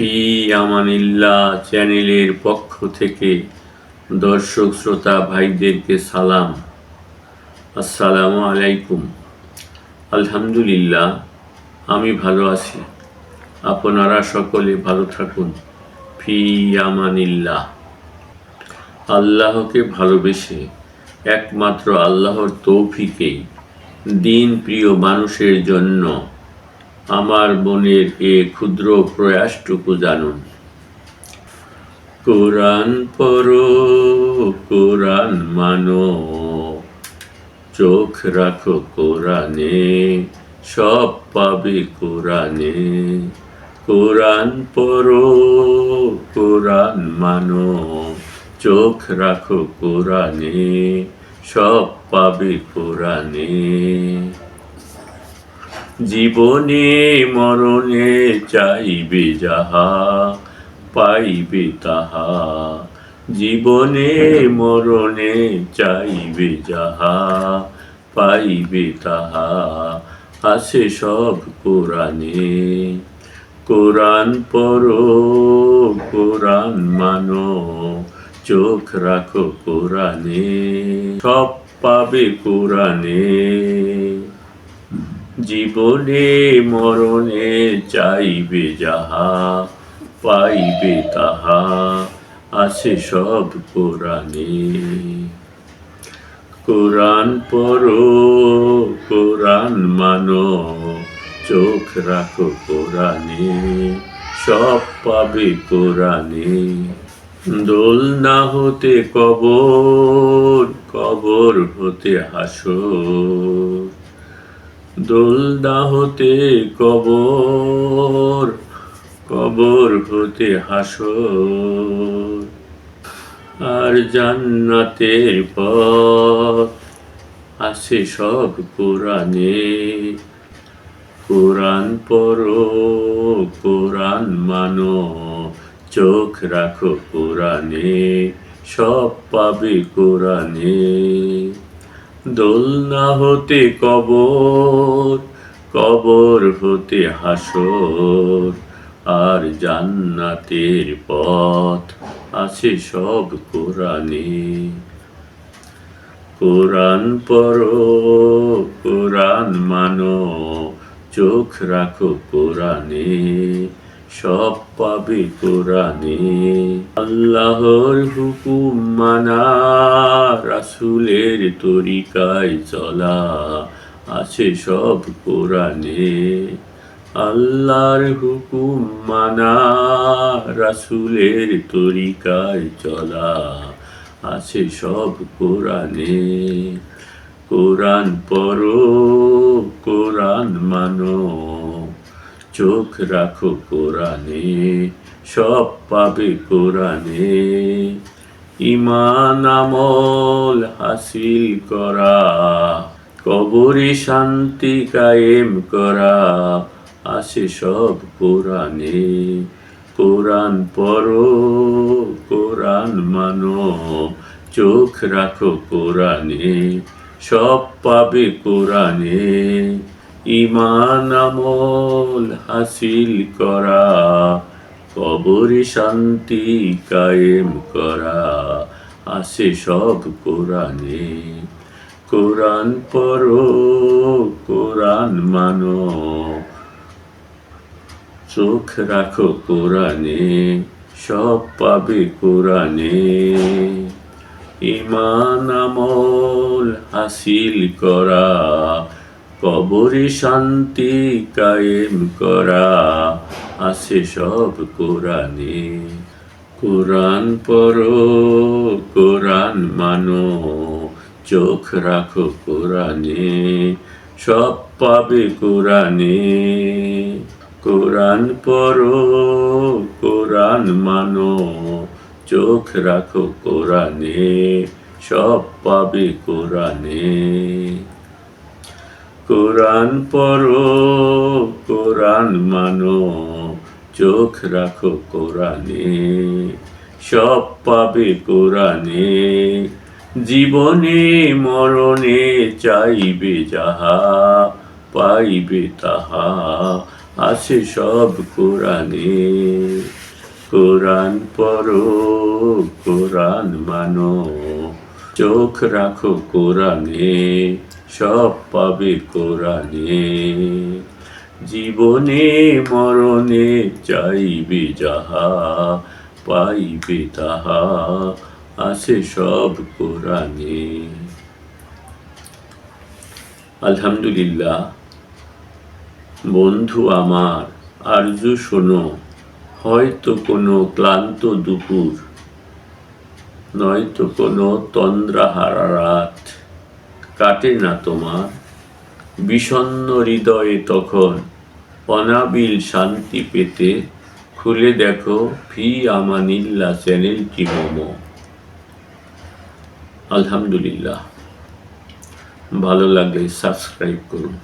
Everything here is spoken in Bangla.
ফি আমানিল্লাহ চ্যানেলের পক্ষ থেকে দর্শক, শ্রোতা, ভাইদেরকে সালাম। আসসালামু আলাইকুম। আলহামদুলিল্লাহ, আমি ভালো আছি। আপনারা সকলে ভালো থাকুন। ফি আমানিল্লাহ আল্লাহকে ভালোবেসে একমাত্র আল্লাহর তৌফিকেই দিন প্রিয় মানুষের জন্য আমার মনের এ ক্ষুদ্র প্রয়াসটুকু জানুন। কোরআন পড়ো, কোরআন মানো, চোখ রাখো কোরআনে, সব পাবে কোরআনে। কোরআন পড়ো, কোরআন মানো, চোখ রাখো কোরআনে, সব পাবে কোরআনে। জীবনে মরণে চাইবে যাহা, পাইবে তাহা। জীবনে মরণে চাইবে যাহা, পাইবে তাহা। আছে সব কোরআনে। কোরআন পড়ো, কোরআন মানো, চোখ রাখো কোরআনে। সব পাবে কোরআনে। জীবনে মরণে চাইবে যাহা, পাইবে তাহা, আছে সব কোরআনে। কোরআন পড়ো, কোরআন মানো, চোখ রাখো কোরআনে, সব পাবে কোরআনে। দোল না হতে কবর কবর হতে হাসর। দোলদা হতে কবর কবর হতে হাসর। আর জান্নাতের পথ আছে সব কোরআনে। কোরআন পড়ো, কোরআন মানো, চোখ রাখো কোরআনে, সব পাবে কোরআনে। দোলনা হতে কবর কবর হতে হাসর, আর জান্নাতের পথ আছে সব কোরআনে। কোরআন পড়ো, কোরআন মানো, চোখ রাখো কোরআনে, সব পাবে কোরআনে। আল্লাহর হুকুম মানা, রাসুলের তরিকায় চলা, আছে সব কোরআনে। আল্লাহর হুকুম মানা, রাসুলের তরিকায় চলা, আছে সব কোরআনে। কোরআন পড়ো, কোরআন মানো। চোখ রাখো কোরআনে, সব পাবে কোরআনে। ইমান আমল হাসিল করা, কবরে শান্তি কায়েম করা আসে সব কোরআনে। কোরআন পড়ো, কোরআন মানো, চোখ রাখো কোরআনে, সব পাবে কোরআনে। ইমান আমল হাসিল করা, কবরে শান্তি কায়েম করা, আছে সব কোরআনে। কোরআন পড়ো, কোরআন মানো, চোখ রাখো কোরআনে, সব পাবে কোরআনে। ইমান আমল হাসিল করা কবরে শান্তি কায়েম করা আছে সব কোরআনে। কোরআন পড়ো, কোরআন মানো, চোখ রাখো কোরআনে। সব পাবে কোরআনে। কোরআন পড়ো, কোরআন মানো, চোখ রাখো কোরআনে। সব পাবে কোরআনে। কোরআন পড়ো, কোরআন মানো, চোখ রাখো কোরআনে। সব পাবে কোরআনে। জীবনে, মরণে চাইবে যাহা, পাইবে তাহা, আছে সব কোরআনে। কোরআন পড়ো, কোরআন মানো, চোখ রাখো কোরআনে। সব পাবে কোরআনে। জীবনে, মরণে চাইবে যাহা, পাইবে তাহা, আছে সব কোরআনে। আলহামদুলিল্লাহ, বন্ধু আমার, আরজু শোনো, হয়তো কোনো ক্লান্ত দুপুর, নয়তো কোনো তন্দ্রাহারা রাত কাটে না তোমার। বিষণ্ন হৃদয়ে তখন অনাবিল শান্তি পেতে খুলে দেখো ফি আমানিল্লা চ্যানেলটি মোমো। আলহামদুলিল্লাহ। ভালো লাগলে সাবস্ক্রাইব করুন।